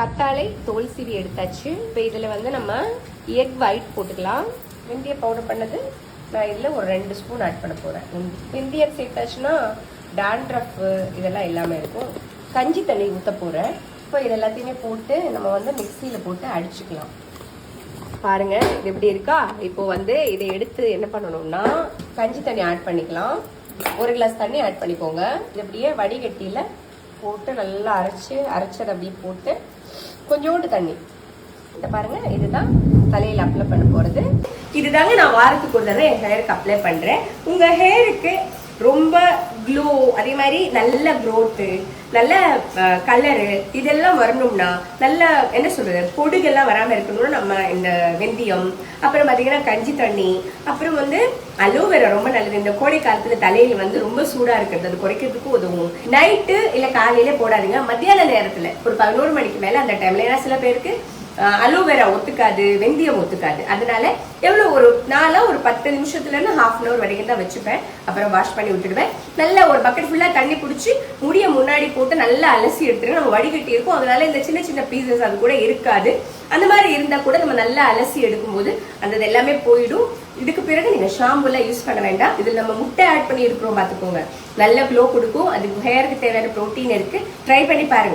கத்தாழை தோல் சீவி எடுத்தாச்சு. இப்போ இதில் வந்து நம்ம எக் ஒயிட் போட்டுக்கலாம். வெந்தய பவுடர் பண்ணது நான் இதில் ஒரு ரெண்டு ஸ்பூன் ஆட் பண்ண போகிறேன் வெந்தயம் சேர்த்தாச்சுன்னா டாண்ட்ரஃப் இதெல்லாம் எல்லாமே இருக்கும். கஞ்சி தண்ணி ஊற்ற போகிறேன் இப்போ இது எல்லாத்தையுமே போட்டு நம்ம வந்து மிக்சியில் போட்டு அடிச்சுக்கலாம். பாருங்கள் இது எப்படி இருக்கா? இப்போ வந்து இதை எடுத்து என்ன பண்ணணும்னா கஞ்சி தண்ணி ஆட் பண்ணிக்கலாம். ஒரு கிளாஸ் தண்ணி ஆட் பண்ணிக்கோங்க. இது அப்படியே வடிகட்டியில் போட்டு நல்லா அரைச்சி அரைச்சதை அப்படியே போட்டு கொஞ்சோண்டு தண்ணி. இந்த பாருங்க இதுதான் தலையில் அப்ளை பண்ண போறது. இதுதாங்க நான் வாரத்துக்கு ஒரு தடவை என் ஹேருக்கு அப்ளை பண்றேன். உங்க ஹேருக்கு ரொம்ப க்ளோ அதே மாதிரி நல்ல க்ரோத்து நல்ல கலரு இதெல்லாம் வரணும்னா நல்ல என்ன சொல்றது பொடுகெல்லாம் வராமல் இருக்கணும்னா நம்ம இந்த வெந்தயம் அப்புறம் பார்த்தீங்கன்னா கஞ்சி தண்ணி அப்புறம் வந்து அலோவேரா ரொம்ப நல்லது. இந்த கோடை காலத்துல தலையில வந்து ரொம்ப சூடா இருக்கிறது. அது குறைக்கிறதுக்கு உதவும். நைட்டு இல்லை காலையில போடாதீங்க. மத்தியான நேரத்துல ஒரு பதினோரு மணிக்கு மேல அந்த டைம்ல ஏன்னா சில பேருக்கு அலோவேரா ஒத்துக்காது வெந்தயம் ஒத்துக்காது. அதனால எவ்வளோ ஒரு நாளா ஒரு பத்து நிமிஷத்துல இருந்து ஹாஃப் அன் அவர் வரைக்கும் தான் வச்சுப்பேன். அப்புறம் வாஷ் பண்ணி விட்டுடுவேன். நல்லா ஒரு பக்கெட் ஃபுல்லா தண்ணி பிடிச்சி முடிய முன்னாடி போட்டு நல்லா அலசி எடுத்துருங்க நம்ம வடிகட்டி இருக்கும். அதனால இந்த சின்ன சின்ன பீசஸ் அது கூட இருக்காது. அந்த மாதிரி இருந்தா கூட நம்ம நல்லா அலசி எடுக்கும்போது அந்த எல்லாமே போயிடும். இதுக்கு பிறகு நீங்க ஷாம்புலாம் யூஸ் பண்ண வேண்டாம். இதுல நம்ம முட்டை ஆட் பண்ணி இருக்கிறோம் பாத்துக்கோங்க நல்ல க்ளோ கொடுக்கும். அதுக்கு ஹேருக்கு தேவையான ப்ரோட்டீன் இருக்கு. ட்ரை பண்ணி பாருங்க.